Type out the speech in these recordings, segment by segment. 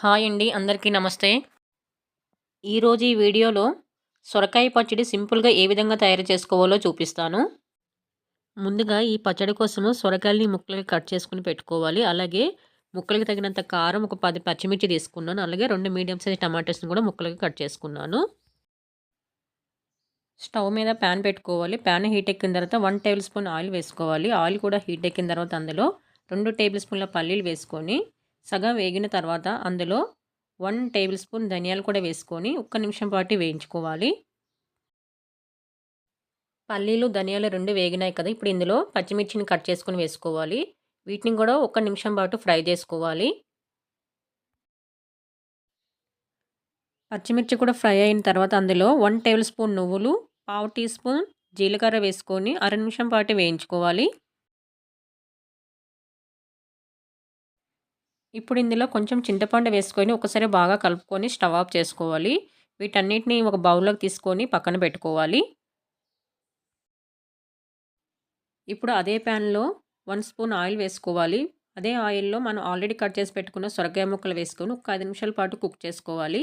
Hi అండి అందరికీ నమస్తే. ఈరోజు ఈ వీడియోలో సొరకాయ పచ్చడి సింపుల్గా ఏ విధంగా తయారు చేసుకోవాలో చూపిస్తాను. ముందుగా ఈ పచ్చడి కోసము సొరకాయలని ముక్కలకి కట్ చేసుకుని పెట్టుకోవాలి. అలాగే ముక్కలకి తగినంత కారం ఒక పది పచ్చిమిర్చి తీసుకున్నాను. అలాగే రెండు మీడియం సైజ్ టమాటోస్ని కూడా ముక్కలకి కట్ చేసుకున్నాను. స్టవ్ మీద ప్యాన్ పెట్టుకోవాలి. ప్యాన్ హీట్ ఎక్కిన తర్వాత వన్ టేబుల్ స్పూన్ ఆయిల్ వేసుకోవాలి. ఆయిల్ కూడా హీట్ ఎక్కిన తర్వాత అందులో రెండు టేబుల్ స్పూన్ల పల్లీలు వేసుకొని సగం వేగిన తర్వాత అందులో వన్ టేబుల్ స్పూన్ ధనియాలు కూడా వేసుకొని ఒక్క నిమిషం పాటు వేయించుకోవాలి. పల్లీలు ధనియాలు రెండు వేగినాయి కదా ఇప్పుడు ఇందులో పచ్చిమిర్చిని కట్ చేసుకొని వేసుకోవాలి. వీటిని కూడా ఒక్క నిమిషం పాటు ఫ్రై చేసుకోవాలి. పచ్చిమిర్చి కూడా ఫ్రై అయిన తర్వాత అందులో వన్ టేబుల్ స్పూన్ నువ్వులు పావు టీ స్పూన్ జీలకర్ర వేసుకొని అర నిమిషం పాటు వేయించుకోవాలి. ఇప్పుడు ఇందులో కొంచెం చింతపండు వేసుకొని ఒకసారి బాగా కలుపుకొని స్టవ్ ఆఫ్ చేసుకోవాలి. వీటన్నిటిని ఒక బౌల్లోకి తీసుకొని పక్కన పెట్టుకోవాలి. ఇప్పుడు అదే ప్యాన్లో వన్ స్పూన్ ఆయిల్ వేసుకోవాలి. అదే ఆయిల్లో మనం ఆల్రెడీ కట్ చేసి పెట్టుకున్న సొరకాయ ముక్కలు వేసుకొని ఒక ఐదు నిమిషాల పాటు కుక్ చేసుకోవాలి.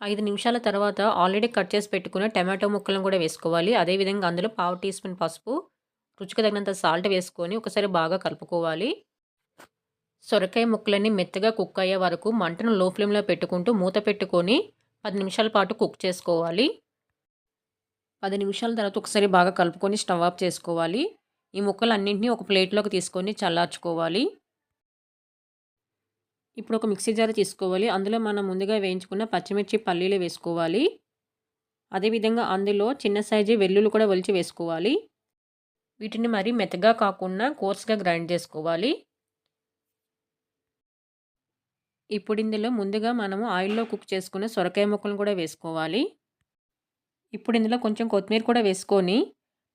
ఐదు నిమిషాల తర్వాత ఆల్రెడీ కట్ చేసి పెట్టుకున్న టమాటో ముక్కలను కూడా వేసుకోవాలి. అదేవిధంగా అందులో పావు టీ స్పూన్ పసుపు రుచికి తగినంత సాల్ట్ వేసుకొని ఒకసారి బాగా కలుపుకోవాలి. సొరకాయ ముక్కలన్నీ మెత్తగా కుక్ అయ్యే వరకు మంటను లో ఫ్లేమ్లో పెట్టుకుంటూ మూత పెట్టుకొని పది నిమిషాల పాటు కుక్ చేసుకోవాలి. పది నిమిషాల తర్వాత ఒకసారి బాగా కలుపుకొని స్టవ్ ఆఫ్ చేసుకోవాలి. ఈ ముక్కలు అన్నింటినీ ఒక ప్లేట్లోకి తీసుకొని చల్లార్చుకోవాలి. ఇప్పుడు ఒక మిక్సీ జార్ తీసుకోవాలి. అందులో మనం ముందుగా వేయించుకున్న పచ్చిమిర్చి పల్లీలు వేసుకోవాలి. అదేవిధంగా అందులో చిన్న సైజు వెల్లుల్లి కూడా ఒలిచి వేసుకోవాలి. వీటిని మరి మెత్తగా కాకుండా కోర్స్గా గ్రైండ్ చేసుకోవాలి. ఇప్పుడు ఇందులో ముందుగా మనము ఆయిల్లో కుక్ చేసుకున్న సొరకాయ ముక్కలను కూడా వేసుకోవాలి. ఇప్పుడు ఇందులో కొంచెం కొత్తిమీర కూడా వేసుకొని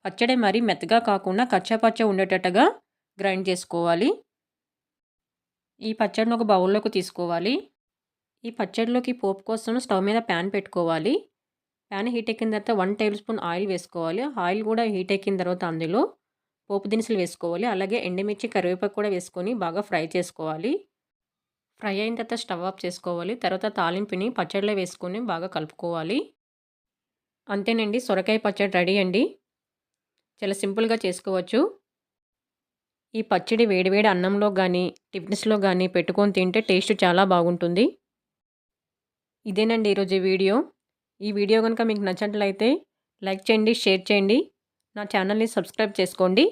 పచ్చడి మరీ మెత్తగా కాకుండా కచ్చాపచ్చ ఉండేటట్టుగా గ్రైండ్ చేసుకోవాలి. ఈ పచ్చడిని ఒక బౌల్లోకి తీసుకోవాలి. ఈ పచ్చడిలోకి పోపు కోసం స్టవ్ మీద ప్యాన్ పెట్టుకోవాలి. ప్యాన్ హీట్ ఎక్కిన తర్వాత వన్ టేబుల్ స్పూన్ ఆయిల్ వేసుకోవాలి. ఆయిల్ కూడా హీట్ ఎక్కిన తర్వాత అందులో పోపు దినుసులు వేసుకోవాలి. అలాగే ఎండుమిర్చి కరివేపాకు కూడా వేసుకొని బాగా ఫ్రై చేసుకోవాలి. ఫ్రై అయిన తర్వాత స్టవ్ ఆఫ్ చేసుకోవాలి. తర్వాత తాలింపుని పచ్చడిలో వేసుకొని బాగా కలుపుకోవాలి. అంతేనండి. సొరకాయ పచ్చడి రెడీ అండి. చాలా సింపుల్గా చేసుకోవచ్చు. ఈ పచ్చడి వేడివేడి అన్నంలో కానీ టిఫిన్స్లో కానీ పెట్టుకొని తింటే టేస్ట్ చాలా బాగుంటుంది. ఇదేనండి ఈరోజు వీడియో. ఈ వీడియో కనుక మీకు నచ్చినట్లయితే లైక్ చేయండి షేర్ చేయండి. నా ఛానల్ని సబ్స్క్రైబ్ చేసుకోండి.